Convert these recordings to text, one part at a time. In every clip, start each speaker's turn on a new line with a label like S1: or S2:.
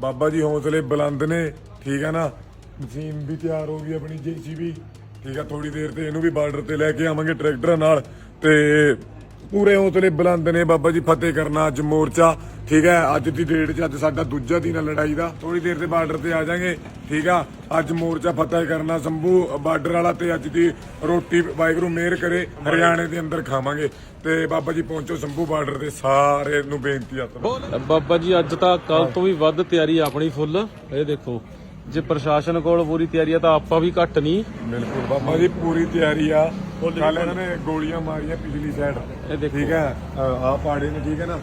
S1: ਬਾਬਾ ਜੀ ਹੌਸਲੇ ਬੁਲੰਦ ਨੇ, ਠੀਕ ਹੈ ਨਾ? ਮਸ਼ੀਨ ਵੀ ਤਿਆਰ ਹੋ ਗਈ ਆਪਣੀ, ਜੀਸੀਬੀ। ਠੀਕ ਆ ਥੋੜੀ ਦੇਰ ਤੇ ਇਹਨੂੰ ਵੀ ਬਾਰਡਰ ਤੇ ਲੈ ਕੇ ਆਵਾਂਗੇ ਟਰੈਕਟਰਾਂ ਨਾਲ ਤੇ ਪੂਰੇ ਹੌਸਲੇ ਬੁਲੰਦ ਨੇ ਬਾਬਾ ਜੀ ਫਤਿਹ ਕਰਨਾ ਅੱਜ ਮੋਰਚਾ ਠੀਕ ਹੈ? ਅੱਜ ਦੀ ਡੇਟ 'ਚ ਅੱਜ ਸਾਡਾ ਦੂਜਾ ਦਿਨ ਹੈ ਲੜਾਈ ਦਾ। ਥੋੜੀ ਦੇਰ ਤੇ ਬਾਰਡਰ ਤੇ ਆ ਜਾਾਂਗੇ ਠੀਕ ਆ? ਅੱਜ ਮੋਰਚਾ ਫਤਿਹ ਕਰਨਾ ਸੰਭੂ ਬਾਰਡਰ ਵਾਲਾ ਤੇ ਅੱਜ ਦੀ ਰੋਟੀ ਵਾਹਿਗੁਰੂ ਮਿਹਰ ਕਰੇ ਹਰਿਆਣੇ ਦੇ ਅੰਦਰ ਖਾਵਾਂਗੇ। ਤੇ ਬਾਬਾ ਜੀ ਪਹੁੰਚੋ ਸੰਭੂ ਬਾਰਡਰ ਤੇ ਸਾਰੇ ਨੂੰ ਬੇਨਤੀ ਆ ਤੁਹਾਨੂੰ।
S2: ਬਾਬਾ ਜੀ ਅੱਜ ਤਾਂ ਕੱਲ ਤੋਂ ਵੀ ਵੱਧ ਤਿਆਰੀ ਆ ਆਪਣੀ ਫੁੱਲ। ਇਹ ਦੇਖੋ ਜੇ ਪ੍ਰਸ਼ਾਸਨ ਕੋਲ ਪੂਰੀ ਤਿਆਰੀ ਆ ਤਾਂ ਆਪਾਂ ਵੀ ਘੱਟ ਨਹੀਂ।
S1: ਬਿਲਕੁਲ ਬਾਬਾ ਜੀ ਪੂਰੀ ਤਿਆਰੀ ਆ। ਕੱਲ ਇਹਨਾਂ ਨੇ ਗੋਲੀਆਂ ਮਾਰੀਆਂ ਪਿਛਲੀ ਸਾਈਡ
S2: ਇਹ ਦੇਖੋ।
S1: ਠੀਕ ਹੈ ਆ ਪਾੜੇ ਨੇ ਠੀਕ ਹੈ ਨਾ?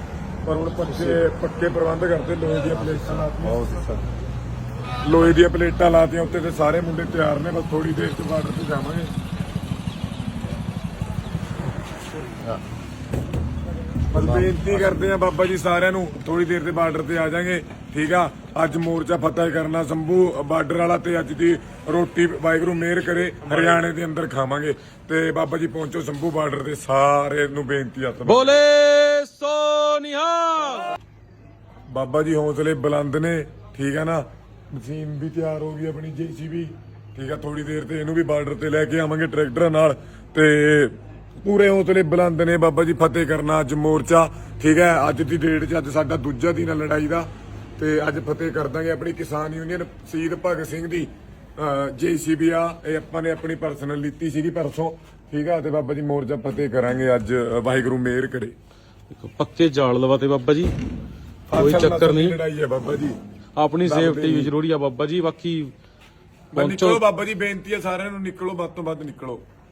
S1: ਪਰ ਹੁਣ ਪੱਕੇ ਪੱਕੇ ਪ੍ਰਬੰਧ ਕਰਦੇ ਲੋਹੇ ਦੀਆਂ ਪਲੇਟਾਂ ਲਾਤੀਆਂ। ਬਹੁਤ ਅੱਛਾ ਲੋਹੇ ਦੀਆਂ ਪਲੇਟਾਂ ਲਾਤੀਆਂ ਉੱਤੇ ਤੇ ਸਾਰੇ ਮੁੰਡੇ ਤਿਆਰ ਨੇ ਬਸ ਥੋੜੀ ਦੇਰ ਚ ਬਾਰਡਰ ਤੇ ਜਾਵਾਂਗੇ। ਬਸ ਬੇਨਤੀ ਕਰਦੇ ਆ ਬਾਬਾ ਜੀ ਸਾਰਿਆਂ ਨੂੰ ਥੋੜੀ ਦੇਰ ਤੇ ਬਾਰਡਰ ਤੇ ਆ ਜਾਾਂਗੇ। ਠੀਕ ਆ? ਅੱਜ ਮੋਰਚਾ ਫਤਿਹ ਕਰਨਾ ਸੰਭੂ ਬਾਰਡਰ ਵਾਲਾ ਤੇ ਅੱਜ ਦੀ ਰੋਟੀ ਵਾਹਿਗੁਰੂ ਮਿਹਰ ਕਰੇ ਹਰਿਆਣੇ ਦੇ ਅੰਦਰ ਖਾਵਾਂਗੇ। ਤੇ ਬਾਬਾ ਜੀ ਪਹੁੰਚੋ ਸੰਭੂ ਬਾਰਡਰ ਤੇ ਸਾਰੇ ਨੂੰ ਬੇਨਤੀ ਆ
S2: ਬੋਲੇ ਸੋਨਿਹਾ
S1: ਬਾਬਾ ਜੀ ਹੌਸਲੇ ਬੁਲੰਦ ਨੇ ਠੀਕ ਆ ਨਾ? ਮਸ਼ੀਨ ਵੀ ਤਿਆਰ ਹੋ ਗਈ ਆਪਣੀ ਜੀਸੀਬੀ। ਠੀਕ ਆ ਥੋੜੀ ਦੇਰ ਤੇ ਇਹਨੂੰ ਵੀ ਬਾਰਡਰ ਤੇ ਲੈ ਕੇ ਆਵਾਂਗੇ ਟਰੈਕਟਰਾਂ ਨਾਲ। ਤੇ ਪੂਰੇ ਹੌਸਲੇ ਬੁਲੰਦ ਨੇ ਬਾਬਾ ਜੀ ਫਤਿਹ ਕਰਨਾ ਅੱਜ ਮੋਰਚਾ। ਠੀਕ ਹੈ ਅੱਜ ਦੀ ਡੇਟ 'ਚ ਅੱਜ ਸਾਡਾ ਦੂਜਾ ਦਿਨ ਹੈ ਲੜਾਈ ਦਾ। ਤੇ ਅੱਜ ਫਤਿਹ ਕਰ ਦਾਂਗੇ ਆਪਣੀ ਕਿਸਾਨ ਯੂਨੀਅਨ ਸ਼ਹੀਦ ਭਗਤ ਸਿੰਘ ਦੀ ਜੀਸੀਬੀ ਆ। ਇਹ ਆਪਾਂ ਨੇ ਆਪਣੀ ਪਰਸਨਲ ਲਿੱਤੀ ਸੀਗੀ ਪਰਸੋਂ। ਠੀਕ ਆ ਤੇ ਬਾਬਾ ਜੀ ਮੋਰਚਾ ਫਤਿਹ ਕਰਾਂਗੇ ਅੱਜ ਵਾਹਿਗੁਰੂ ਮਿਹਰ ਕਰੇ।
S2: ਦੇਖੋ ਪੱਕੇ ਜਾਲ ਲਵਾਤੇ ਬਾਬਾ ਜੀ। ਕੋਈ ਚੱਕਰ ਨਹੀਂ।
S1: ਲੜਾਈ ਹੈ ਬਾਬਾ ਜੀ।
S2: ਆਪਣੀ ਸੇਫਟੀ ਵੀ ਜ਼ਰੂਰੀ ਆ ਬਾਬਾ ਜੀ ਬਾਕੀ
S1: ਨਿਕਲੋ ਬਾਬਾ ਜੀ ਬੇਨਤੀ ਹੈ ਸਾਰਿਆਂ ਨੂੰ ਨਿਕਲੋ ਵੱਧ ਤੋਂ ਵੱਧ ਨਿਕਲੋ।